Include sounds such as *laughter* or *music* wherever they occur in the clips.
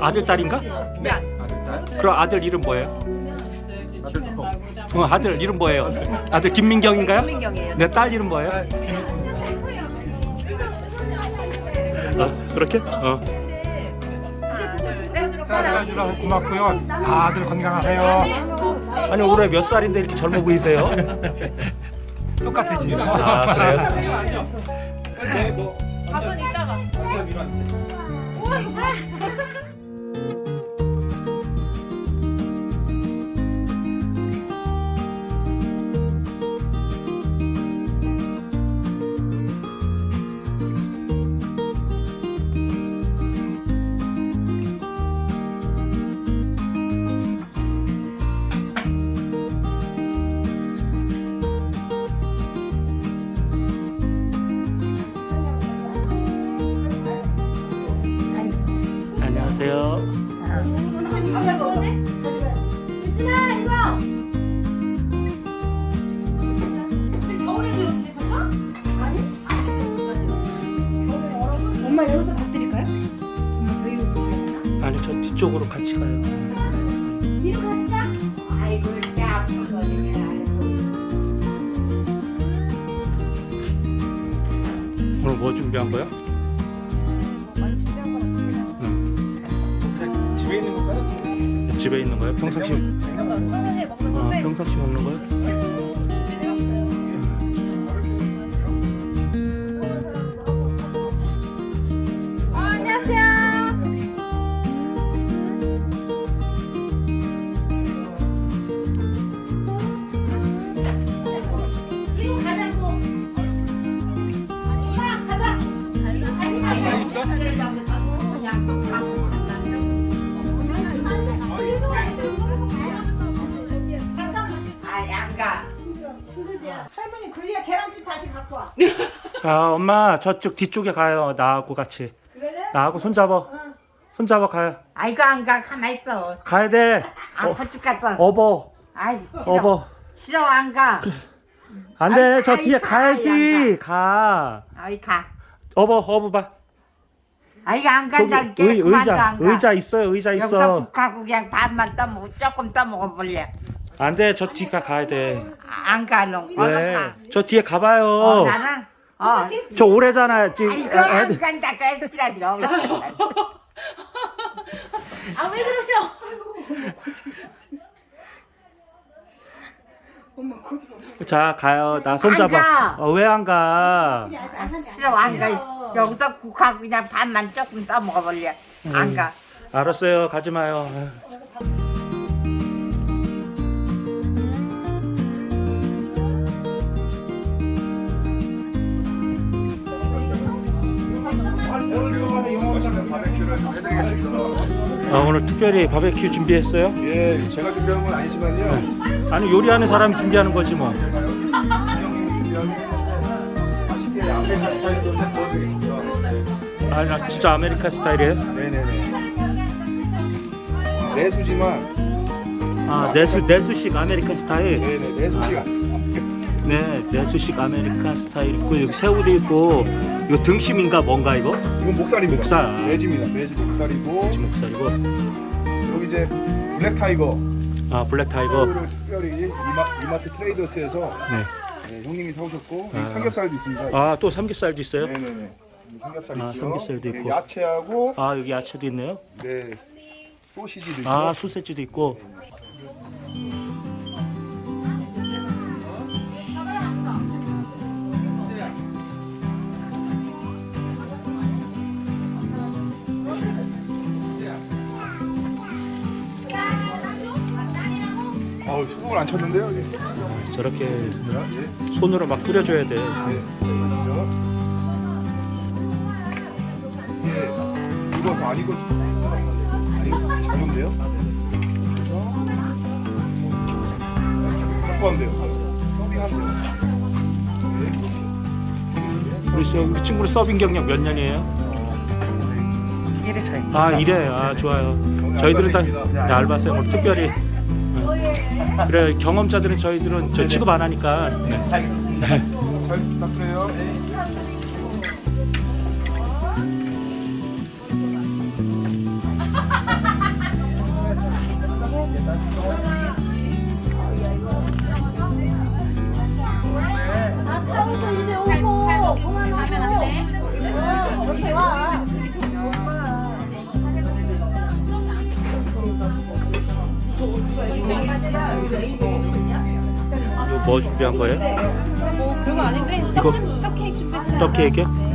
아들 딸인가? 네. 아들 딸. 그럼 아들 이름 뭐예요? 아들 형. 어, 아들 이름 뭐예요? 아들 김민경인가요? 김민경이에요. 내 딸 이름 뭐예요? 어, 그렇게? 어. 사랑해주라 고맙고요. 다들 건강하세요. 아니 올해 몇 살인데 이렇게 젊어 보이세요? *laughs* 똑같으지. 아 그래요? 밥은 이따가. 안녕하세요. 유진아 이리 와. 겨 아니? 엄마 여기서 밥 드릴까요? 엄마 저희로 되나? 아니 저 뒤쪽으로 같이 가요. 뒤로 가실까? 아이고 이렇게 아픈 거지 오늘 뭐 준비한 거야? 집에 있는 거예요? 평상시 평소에 먹는 아, 건데 평상시 먹는 거예 *laughs* 자 엄마 저쪽 뒤쪽에 가요. 나하고 같이. 그래? 나하고 손잡아. 손잡아 가요. 아이고 안 가. 가만 있어. 가야 돼. 아 벌쭉 갔어. 어버. 아이 싫어. 어버. 싫어 안 가. 안 돼. 아이, 저 아이, 뒤에 아이, 가야지. 가. 아이 가. 어버 어버 봐. 아이고 안 저기 간다. 의, 그만도 의자 안 가. 의자 있어요. 의자 여기서 있어. 국하고 그냥 밥만 떠먹고 조금 떠먹어 볼래. 안 돼. 저 뒤가 가야 돼. 안 가, 너. 얼른 왜? 가. 저 뒤에 가봐요. 어, 나는 어. 저 오래잖아. 지금 아이고 애- 안 애들- 간다. 그 애들이라도 *laughs* 아왜 그러셔? 자 가요. 나 손잡아. 가. 어, 왜안 가? 싫어 안 가. 여기서 국하고 그냥 밥만 조금 떠 먹어 볼래. 음. 안 가. 알았어요. 가지 마요. 아, 오늘 특별히 바베큐 준비했어요? 예, 제가 준비한 건 아니지만요. 아니 요리하는 사람이 준비하는 거지 뭐. 맛있게 아메리카 스타일로 좀 보여드리겠습니다. 아니 나 진짜 아메리카 스타일이에요? 네네네. 내수지만, 아 내수 내수식 아메리카 스타일. 네네, 내수지가. 네 내수식 아메리카 스타일 있고 여기 새우도 있고 이거 등심인가 뭔가 이거? 이건 목살입니다. 목살. 돼지입니다. 돼지 목살이고, 목살이고. 여기 이제 블랙 타이거. 아 블랙 타이거. 특별히 이마, 이마트 트레이더스에서 네. 네, 형님이 사오셨고, 아. 여기 삼겹살도 있습니다. 아 또 삼겹살도 있어요? 네네네. 여기 삼겹살 아. 삼겹살도 네, 있고. 야채하고, 아 여기 야채도 있네요. 네, 소시지도 있고. 아 소세지도 있고. 아우, 소금을 안 쳤는데요. 예. 저렇게 예. 손으로 막 뿌려줘야 돼. 예, 익어서 안 익었어. 안 익었어. 하면 돼요. 서빙하면 돼요. 우리 저 우리 친구는 서빙 경력 몇 년이에요? 이래 차이. 아 이래. 아 좋아요. 저희들은 다 네, 알바생 오늘 특별히. 네. 그래 경험자들은 저희들은 저 취급 안 하니까. 네. 잘 부탁드려요. 뭐 준비한 거예요? 뭐 별거 아닌데 이거 떡 케이크 준비했어요. 떡 케이크요?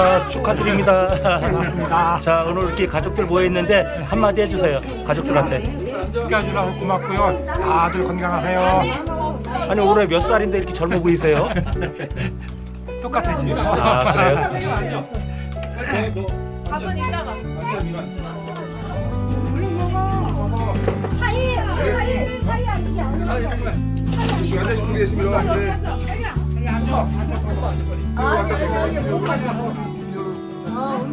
자 오늘 한가 축하드립니다. 고맙습니다. *laughs* 자 오늘 이렇게 가족들 모여 있는데 한마디 해주세요. 가족들한테. 축하해주셔서 고맙고요. 다들 건강하세요. 아니 올해 몇 살인데 이렇게 젊어 보이세요? *laughs* 똑같아지. 아 그래요? 밥은 이따가. 사이 사이 사이 앉지 않아. 주시간 되시고 계시면 안 돼. 불 러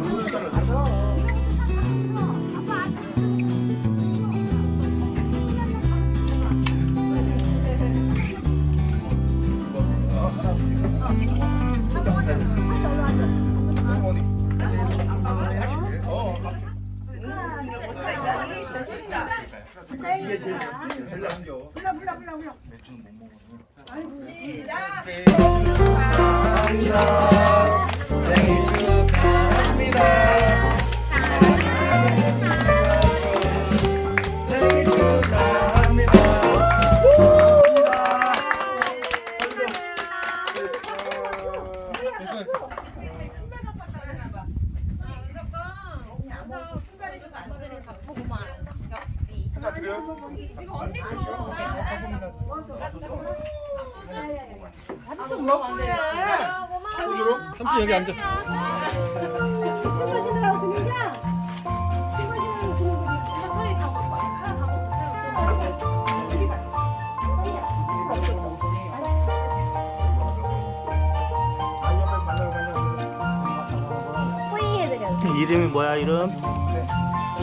이름이 뭐야 이름?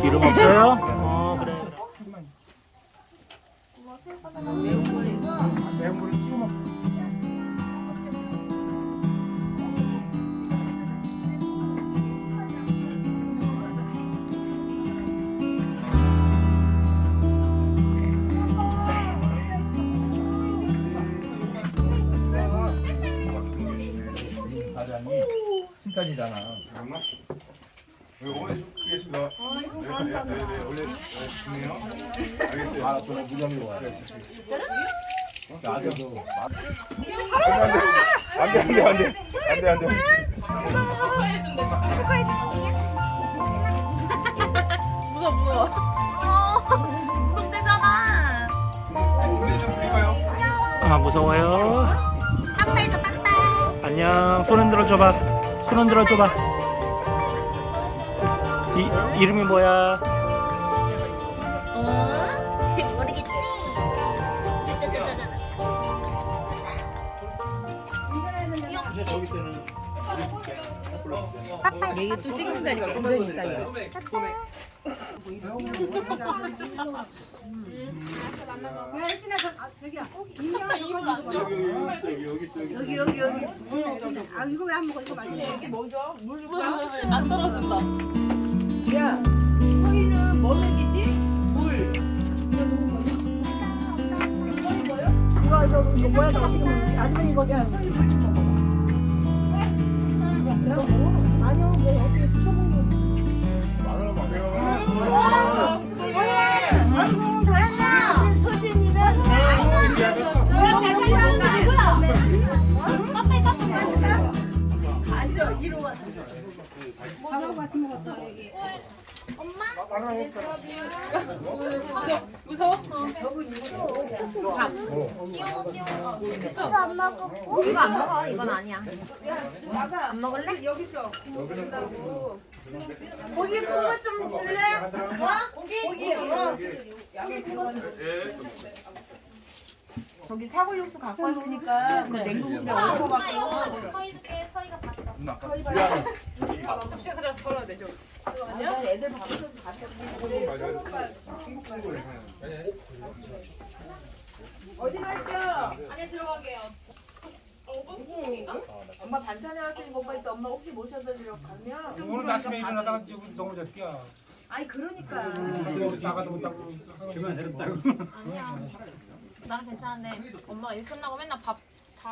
이름 없어요? 어 그래. 사장이 칭찬이잖아. 정말? 어머니 좀 크겠습니다. 네, 네, 네, 네, 원래 네, 중요해요. 알겠어요. 아, 저는 무장으로 와요. 알겠어요, 알겠어요. 나도 안돼 안돼 안돼 안돼 안돼 무서워 무서워. 무섭대잖아. 안돼 좀 드릴까요? 아 무서워요. 안녕. 손 흔들어 줘봐. 손 흔들어 줘봐. 이 이름이 뭐야? 모르겠지. 이게 또 찍는다니까 힘드니까요. 여기 여기 여기. 아 이거 왜 안 먹어? 이거 뭐죠? 안 떨어진다. 야, 소희는 뭐 먹이지? 물. 이거 이거 이거 뭐야? 너 어떻게 먹는 아주머니 이거 야. 아니요, 밥하고 같이 먹었다. 이거 안 먹어. 이건 아니야. 안 먹을래? 고기 큰 거 좀 줄래? 어? 고기. 어. 저기 사골 육수 갖고 왔으니까 그 냉동실에 얼어갖고 서희게 서희가 봤어. 애들 밥솥 갖다 어디 갈게요? 안에 들어가게요. 엄마 반찬에 왔으니까 오빠 이따 엄마 혹시 모셔다 주러 가면 오늘 아침에 일어나다가 지금 너무 졌디야. 아니 그러니까. 나가도 못하고. 나는 괜찮은데 엄마가 일 끝나고 맨날 밥 다.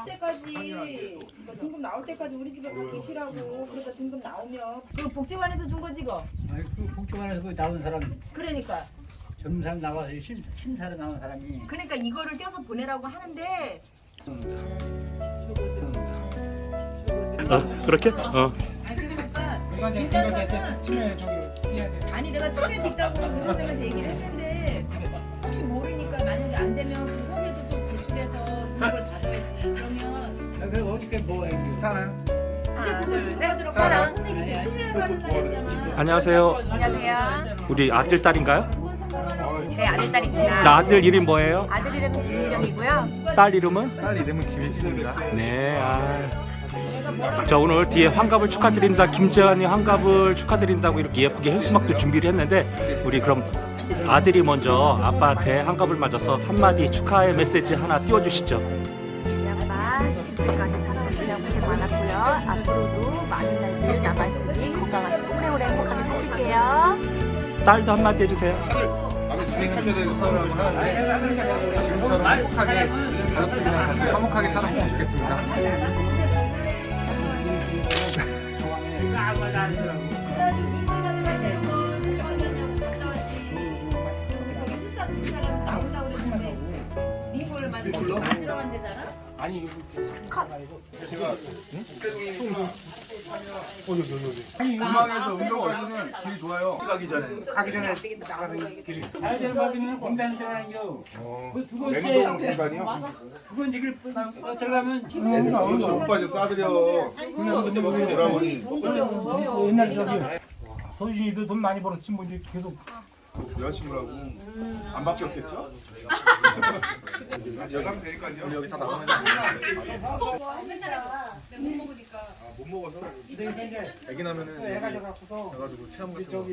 때까지 뭐 등급 나올 때까지 우리 집에 꼭 계시라고 그러다 등급 나오면 그 복지관에서 준 거지 거 아니 그 복지관에서 그 나온 사람 그러니까 사람 나와서 심, 심사로 나온 사람이 그러니까 이거를 떼서 보내라고 하는데 어, 그렇게? 어. 이거 이거 치매 돼. 아니 내가 치매도 있다고 의원님한테 얘기를 했는데 사랑. 있잖아 안녕하세요. 안녕하세요. 우리 아들 딸인가요? 네 아들 딸입니다. 나 아들 이름 뭐예요? 아들 이름은 김민경이고요. 딸 이름은? 딸 이름은 김일진입니다. 네. 아. 자 오늘 뒤에 환갑을 축하드린다 김재환이 환갑을 축하드린다고 이렇게 예쁘게 현수막도 준비를 했는데 우리 그럼 아들이 먼저 아빠한테 환갑을 맞아서 한마디 축하의 메시지 하나 띄워주시죠. 딸도 한마디 해주세요. 진행하셔야 되는 사람을 하는데 지금처럼 행복하게 가족들이랑 같이 화목하게 살았으면 좋겠습니다. 나온다고 그랬는데 니걸 맞으면 안 들어간대잖아 아니 이거 공항에서 음성까지는 길이 좋아요. 가기 전에. 나가는 길이 있어. 잘될 받으면 공단장이요. 그두 번째 공간이요? 두 번째 길 어쩌려면 이거 오빠 좀 싸드려. 오라버니. 옛날 저기 소진이도 돈 많이 벌었지 뭐 이제 계속. 여자친구라고. 안 바뀌었겠죠? *laughs* 여자면 되니까요. 여기 다 나가면 못 먹어서 애기 나면은 해가지고 체험 같은 거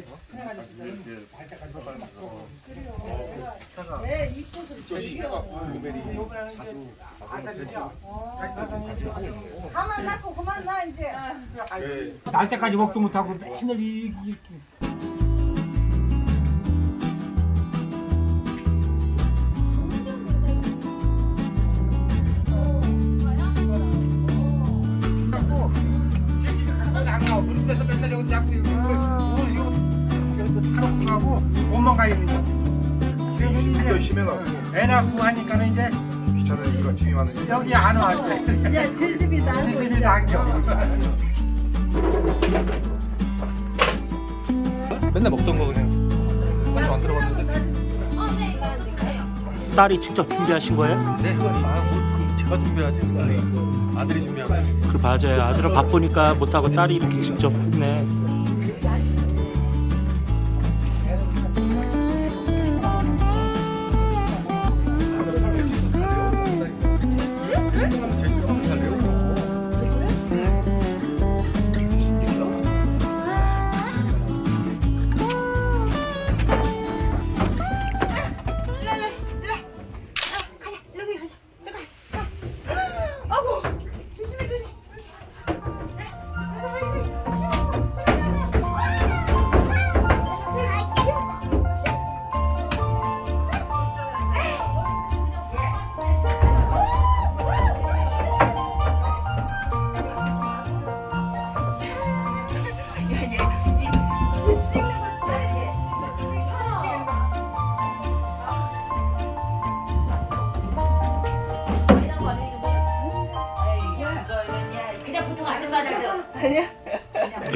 가만 놔고 그만 놔 이제. 날 때까지 먹도 못하고 맨날 이, 이, 우 잡고 이거 지금 타놓고 가고 몸만 가 있는 거. 비가 심해갖고 애 낳고 하니까는 이제 귀찮으니까 짐이 많으니까 여기 안 와. 이제 야 질집이 나 지집이 당겨. 맨날 먹던 거 그냥 한안 들어갔는데. 딸이 직접 준비하신 거예요? 네, 아뭐 제가 준비하지. 아들이 준비하고. 그 맞아요. 아들은 바쁘니까 못하고 딸이 이렇게 직접 했네.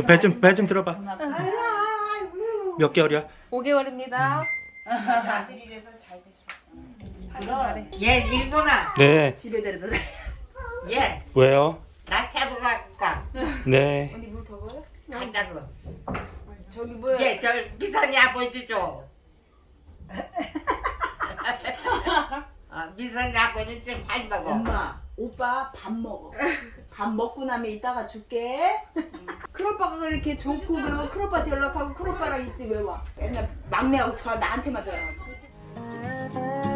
배좀 배 좀 들어봐. 몇 개월이야? 5개월입니다. 얘 일본아 네. 집에 데려다 얘 왜요? 나 태국 갈까 네. 언니 물더 먹어? 간다고 저기 뭐야 얘저 미선이 아버지 줘 어, 미선이 아버지 좀잘 먹어. 엄마 오빠 밥 먹어. 밥 먹고 나면 이따가 줄게. 큰오빠가 이렇게 좋고 그러면 큰오빠한테 연락하고 큰오빠랑 있지 왜 와? 맨날 막내하고 저 나한테만 전화하고